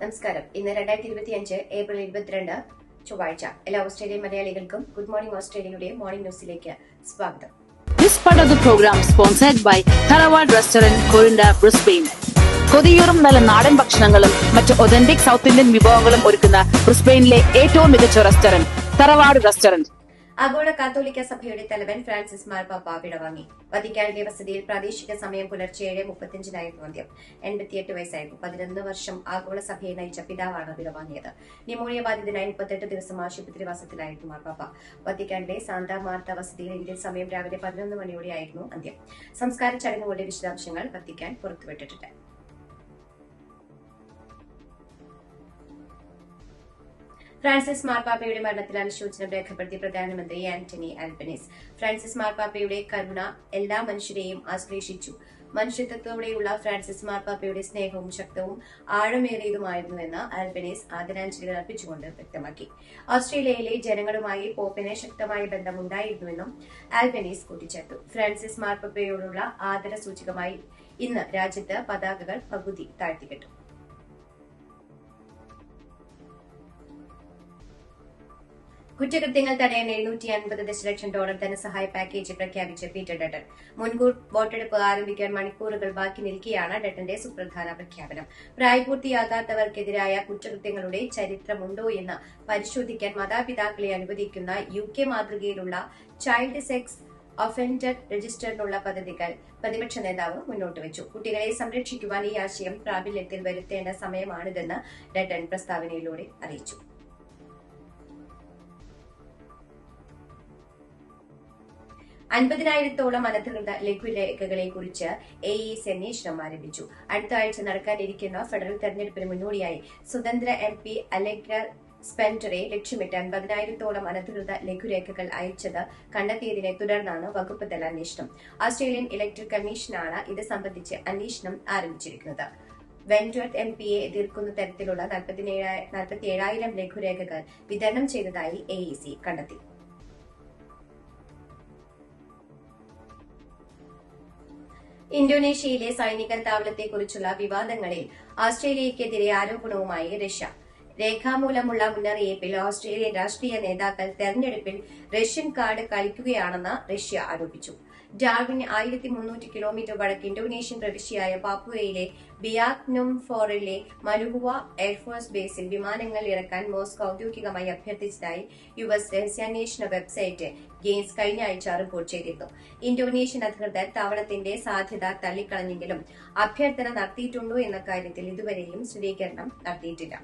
നമസ്കാരം. ഇന്ന് രണ്ടായിരത്തി ഇരുപത്തി അഞ്ച് ഏപ്രിൽ ഇരുപത്തിരണ്ട് ചൊവ്വാഴ്ച. എല്ലാ ഓസ്ട്രേലിയൻ മലയാളികൾക്കും ഗുഡ് മോർണിംഗ് ഓസ്ട്രേലിയയുടെ മോർണിംഗ് ന്യൂസിലേക്ക് സ്വാഗതം. This part of the program sponsored by Tharawad Restaurant, Corinda, Brisbane. കൊതിയൂറും നല്ല നാടൻ ഭക്ഷണങ്ങളും മറ്റ് ഒതന്റിക് സൗത്ത് ഇന്ത്യൻ വിഭവങ്ങളും ഒരുക്കുന്ന ബ്രിസ്ബെയിനിലെ ഏറ്റവും മികച്ച റെസ്റ്റോറന്റ് തറവാട് റെസ്റ്റോറന്റ്. ആഗോള കാത്തോലിക്ക സഭയുടെ തലവൻ ഫ്രാൻസിസ് മാർപ്പാപ്പ വിടവാങ്ങി വത്തിക്കാനിലെ വസതിയിൽ പ്രാദേശിക സമയം പുലർച്ചെ ഏഴ് മുപ്പത്തിയഞ്ചിനായിരുന്നു അന്ത്യം. എൺപത്തിയെട്ട് വയസ്സായിരുന്നു. പതിനൊന്ന് വർഷം ആഗോള സഭയെ നയിച്ച പിതാവാണ് വിടവാങ്ങിയത് ന്യൂമോണിയ ബാധിതനായി മുപ്പത്തെട്ട് ദിവസം ആശുപത്രിവാസത്തിലായിരുന്നു മാർപ്പാപ്പ വത്തിക്കാനിലെ സാന്താ മാർത്ത വസതിയിൽ ഇന്ത്യൻ സമയം രാവിലെ പതിനൊന്ന് മണിയോടെയായിരുന്നു അന്ത്യം. സംസ്കാര ചടങ്ങുകളുടെ വിശദാംശങ്ങൾ വത്തിക്കാൻ പുറത്തുവിട്ടിട്ടുണ്ട്. ഫ്രാൻസിസ് മാർപ്പാപ്പയുടെ മരണത്തിൽ അനുശോചനം രേഖപ്പെടുത്തി പ്രധാനമന്ത്രി ആന്റണി ആൽബനീസ്. ഫ്രാൻസിസ് മാർപ്പാപ്പയുടെ കരുണ എല്ലാ മനുഷ്യരെയും ആശ്ലേഷിച്ചു. മനുഷ്യത്വത്തോടെയുള്ള ഫ്രാൻസിസ് മാർപ്പാപ്പയുടെ സ്നേഹവും ശക്തവും ആഴമേറിയതുമായിരുന്നുവെന്ന് ആൽബനീസ് ആദരാഞ്ജലികൾ അർപ്പിച്ചുകൊണ്ട് വ്യക്തമാക്കി. ഓസ്ട്രേലിയയിലെ ജനങ്ങളുമായി പോപ്പിന് ശക്തമായ ബന്ധമുണ്ടായിരുന്നുവെന്നും ആൽബനീസ് കൂട്ടിച്ചേർത്തു. ഫ്രാൻസിസ് മാർപ്പാപ്പയോടുള്ള ആദര സൂചകമായി ഇന്ന് രാജ്യത്ത് പതാകകൾ പകുതി താഴ്ത്തിക്കെട്ടു. കുറ്റകൃത്യങ്ങൾ തടയാൻ എഴുന്നൂറ്റി അൻപത് ദശലക്ഷം ഡോളർ ധനസഹായ പാക്കേജ് പ്രഖ്യാപിച്ച പീറ്റർ ഡട്ടൻ മുൻകൂർ വോട്ടെടുപ്പ് ആരംഭിക്കാൻ മണിക്കൂറുകൾ ബാക്കി നിൽക്കെയാണ് ഡട്ടന്റെ സുപ്രധാന പ്രഖ്യാപനം. പ്രായപൂർത്തിയാകാത്തവർക്കെതിരായ കുറ്റകൃത്യങ്ങളുടെ ചരിത്രമുണ്ടോ എന്ന് പരിശോധിക്കാൻ മാതാപിതാക്കളെ അനുവദിക്കുന്ന യു കെ മാതൃകയിലുള്ള ചൈൽഡ് സെക്സ് ഒഫൻഡർ രജിസ്റ്ററിനുള്ള പദ്ധതികൾ പ്രതിപക്ഷ നേതാവ് മുന്നോട്ട് വെച്ചു. കുട്ടികളെ സംരക്ഷിക്കുവാൻ ഈ ആശയം പ്രാബല്യത്തിൽ വരുത്തേണ്ട സമയമാണിതെന്ന് ഡട്ടൻ പ്രസ്താവനയിലൂടെ അറിയിച്ചു. അൻപതിനായിരത്തോളം അനധികൃത ലഘുരേഖകളെ കുറിച്ച് എ ഇ എസ് അന്വേഷണം ആരംഭിച്ചു. അടുത്ത ആഴ്ച നടക്കാനിരിക്കുന്ന ഫെഡറൽ തെരഞ്ഞെടുപ്പിന് മുന്നോടിയായി സ്വതന്ത്ര എം പി അലഗ്ര സ്പെൻഡറെ ലക്ഷ്യമിട്ട് അൻപതിനായിരത്തോളം അനധികൃത ലഘുരേഖകൾ അയച്ചത് കണ്ടെത്തിയതിനെ തുടർന്നാണ് വകുപ്പ് തല അന്വേഷണം. ഓസ്ട്രേലിയൻ ഇലക്ട്രിക് കമ്മീഷനാണ് ഇത് സംബന്ധിച്ച് അന്വേഷണം ആരംഭിച്ചിരിക്കുന്നത്. വെൻഡ്വർത്ത് എം പിയെ എതിർക്കുന്ന തരത്തിലുള്ള നാൽപ്പത്തിയേഴായിരം ലഘുരേഖകൾ വിതരണം ചെയ്തതായി എ കണ്ടെത്തി. ഇന്തോനേഷ്യയിലെ സൈനിക താവളത്തെക്കുറിച്ചുള്ള വിവാദങ്ങളിൽ ഓസ്ട്രേലിയയ്ക്കെതിരെ ആരോപണവുമായി റഷ്യ. രേഖാമൂലമുള്ള മുന്നറിയിപ്പിൽ ഓസ്ട്രേലിയൻ രാഷ്ട്രീയ നേതാക്കൾ തെരഞ്ഞെടുപ്പിൽ റഷ്യൻ കാർഡ് കളിക്കുകയാണെന്ന് റഷ്യ ആരോപിച്ചു. ഡാർവിന് ആയിരത്തി മുന്നൂറ്റി കിലോമീറ്റർ വടക്ക് ഇന്തോനേഷ്യൻ പ്രവിശ്യയായ പാപ്പുവയിലെ ബിയാക്നും ഫോറിലെ മലുഹുവ എയർഫോഴ്സ് ബേസിൽ വിമാനങ്ങൾ ഇറക്കാൻ മോസ്കോ ഔദ്യോഗികമായി അഭ്യർത്ഥിച്ചതായി യു എസ് രഹസ്യാന്വേഷണ വെബ്സൈറ്റ് ഗെയിംസ് കഴിഞ്ഞ ആഴ്ച റിപ്പോർട്ട് ചെയ്തിരുന്നു. ഇന്തോനേഷ്യൻ അധികൃതർ താവളത്തിന്റെ സാധ്യത തള്ളിക്കളഞ്ഞെങ്കിലും അഭ്യർത്ഥന നടത്തിയിട്ടുണ്ടോ എന്ന കാര്യത്തിൽ ഇതുവരെയും സ്ഥിരീകരണം നടത്തിയിട്ടില്ല.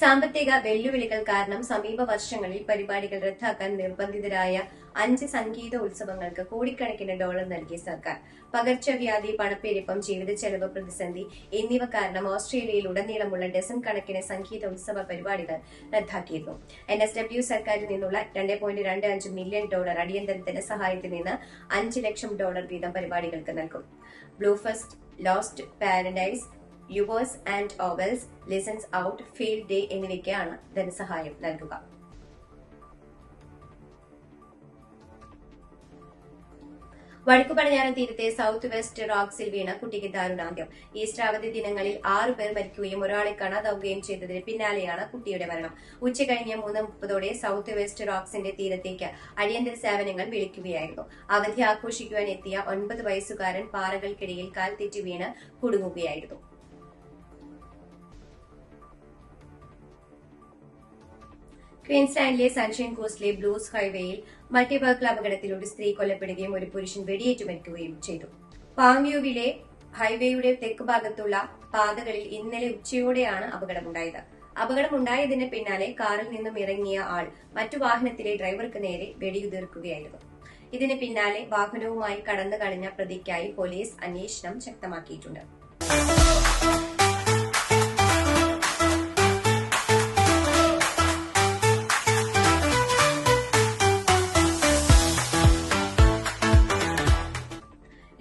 സാമ്പത്തിക വെല്ലുവിളികൾ കാരണം സമീപ വർഷങ്ങളിൽ പരിപാടികൾ റദ്ദാക്കാൻ നിർബന്ധിതരായ അഞ്ച് സംഗീത ഉത്സവങ്ങൾക്ക് കോടിക്കണക്കിന് ഡോളർ നൽകിയ സർക്കാർ. പകർച്ചവ്യാധി പണപ്പെരുപ്പം ജീവിത ചെലവ് പ്രതിസന്ധി എന്നിവ കാരണം ഓസ്ട്രേലിയയിൽ ഉടനീളമുള്ള ഡസൻ കണക്കിന് സംഗീത ഉത്സവ പരിപാടികൾ റദ്ദാക്കിയിരുന്നു. എൻ എസ് ഡബ്ല്യു സർക്കാരിൽ നിന്നുള്ള രണ്ട് പോയിന്റ് രണ്ട് അഞ്ച് മില്യൺ ഡോളർ അടിയന്തര ധനസഹായത്തിൽ നിന്ന് അഞ്ച് ലക്ഷം ഡോളർ വീതം പരിപാടികൾക്ക് നൽകും. Bluesfest Lost Paradise Yours and Owls Listens Out Field Day എന്നിവയ്ക്കാണ് ധനസഹായം നൽകുക. വടക്കു പടിഞ്ഞാറൻ തീരത്തെ സൗത്ത് വെസ്റ്റ് റോക്സിൽ വീണ കുട്ടിക്ക് ദാരുണാന്ത്യം. ഈസ്റ്റർ അവധി ദിനങ്ങളിൽ ആറു പേർ മരിക്കുകയും ഒരാളെ കാണാതാവുകയും ചെയ്തതിന് പിന്നാലെയാണ് കുട്ടിയുടെ മരണം. ഉച്ചകഴിഞ്ഞ് മൂന്ന് മുപ്പതോടെ സൗത്ത് വെസ്റ്റ് റോക്സിന്റെ തീരത്തേക്ക് അടിയന്തര സേവനങ്ങൾ വിളിക്കുകയായിരുന്നു. അവധി ആഘോഷിക്കുവാൻ എത്തിയ ഒൻപത് വയസ്സുകാരൻ പാറകൾക്കിടയിൽ കാൽ തെറ്റി വീണ് കുടുങ്ങുകയായിരുന്നു. ക്വീൻസ്ലാൻഡിലെ സൺഷൈൻ കോസ്റ്റിലെ ബ്ലൂസ് ഹൈവേയിൽ മൾട്ടിപർക്കിൾ അപകടത്തിൽ ഒരു സ്ത്രീ കൊല്ലപ്പെടുകയും ഒരു പുരുഷൻ വെടിയേറ്റ് മരിക്കുകയും ചെയ്തു. പാങ്യൂവിലെ ഹൈവേയുടെ തെക്ക് ഭാഗത്തുള്ള പാതകളിൽ ഇന്നലെ ഉച്ചയോടെയാണ് അപകടമുണ്ടായത്. അപകടമുണ്ടായതിന് പിന്നാലെ കാറിൽ നിന്നും ഇറങ്ങിയ ആൾ മറ്റു വാഹനത്തിലെ ഡ്രൈവർക്ക് നേരെ വെടിയുതിർക്കുകയായിരുന്നു. ഇതിന് പിന്നാലെ വാഹനവുമായി കടന്നു കളഞ്ഞ പ്രതിക്കായി പോലീസ് അന്വേഷണം ശക്തമാക്കിയിട്ടുണ്ട്.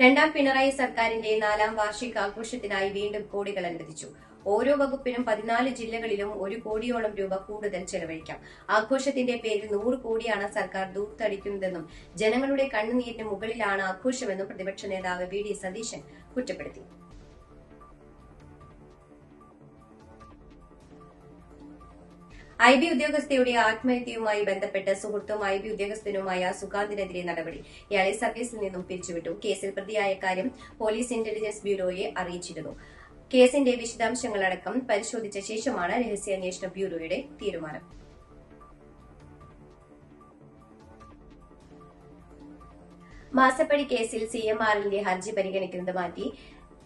രണ്ടാം പിണറായി സർക്കാരിന്റെ നാലാം വാർഷികാഘോഷത്തിനായി വീണ്ടും കോടികൾ അനുവദിച്ചു. ഓരോ വകുപ്പിനും പതിനാല് ജില്ലകളിലും ഒരു കോടിയോളം രൂപ കൂടുതൽ ചെലവഴിക്കാം. ആഘോഷത്തിന്റെ പേരിൽ നൂറ് കോടിയാണ് സർക്കാർ ദൂർത്തടിക്കുന്നതെന്നും ജനങ്ങളുടെ കണ്ണുനീരിന് മുകളിലാണ് ആഘോഷമെന്നും പ്രതിപക്ഷ നേതാവ് വി ഡി സതീശൻ കുറ്റപ്പെടുത്തി. ഐ ബി ഉദ്യോഗസ്ഥയുടെ ആത്മഹത്യയുമായി ബന്ധപ്പെട്ട് സുഹൃത്തും ഐ ബി ഉദ്യോഗസ്ഥനുമായ സുഗാന്തിനെതിരെ നടപടി. ഇയാളെ സർവീസിൽ നിന്നും പിരിച്ചുവിട്ടു. കേസിൽ പ്രതിയായ കാര്യം പോലീസ് ഇന്റലിജൻസ് ബ്യൂറോയെ അറിയിച്ചിരുന്നു. കേസിന്റെ വിശദാംശങ്ങളടക്കം പരിശോധിച്ച ശേഷമാണ് രഹസ്യാന്വേഷണ ബ്യൂറോയുടെ തീരുമാനം. മാസപ്പടി കേസിൽ സി എം ആറിന്റെ ഹർജി പരിഗണിക്കുന്നത് മാറ്റി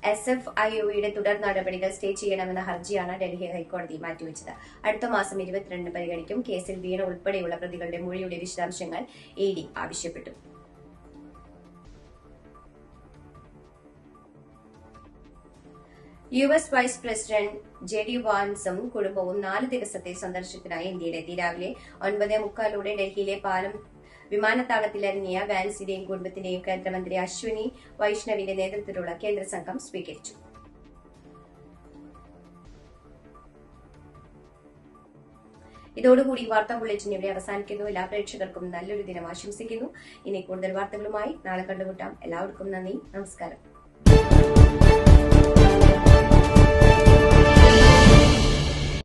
എസ് എഫ് ഐ ഒയുടെ തുടർ നടപടികൾ സ്റ്റേ ചെയ്യണമെന്ന ഹർജിയാണ് ഡൽഹി ഹൈക്കോടതി മാറ്റിവെച്ചത്. അടുത്ത മാസം ഇരുപത്തിരണ്ടിന് പരിഗണിക്കും കേസിൽ വീണ ഉൾപ്പെടെയുള്ള പ്രതികളുടെ മൊഴിയുടെ വിശദാംശങ്ങൾ ഇ ഡി ആവശ്യപ്പെട്ടു. U S vice president J D വാൻസും കുടുംബവും നാല് ദിവസത്തെ സന്ദർശനത്തിനായി ഇന്ത്യയിലെത്തി. രാവിലെ ഒൻപതേ മുക്കാലോടെ ഡൽഹിയിലെ പാലം വിമാനത്താവളത്തിലിറങ്ങിയ വാൻസിന്റെയും കുടുംബത്തിന്റെയും കേന്ദ്രമന്ത്രി അശ്വിനി വൈഷ്ണവിന്റെ നേതൃത്വത്തിലുള്ള കേന്ദ്ര സംഘം സ്വീകരിച്ചു. ഇതോടുകൂടി വാർത്താ ബുള്ളറ്റിൻ ഇവിടെ അവസാനിക്കുന്നു. എല്ലാ പ്രേക്ഷകർക്കും നല്ലൊരു ദിനം ആശംസിക്കുന്നു. ഇനി കൂടുതൽ വാർത്തകളുമായി നാളെ കണ്ടുമുട്ടാം. എല്ലാവർക്കും നന്ദി. നമസ്കാരം.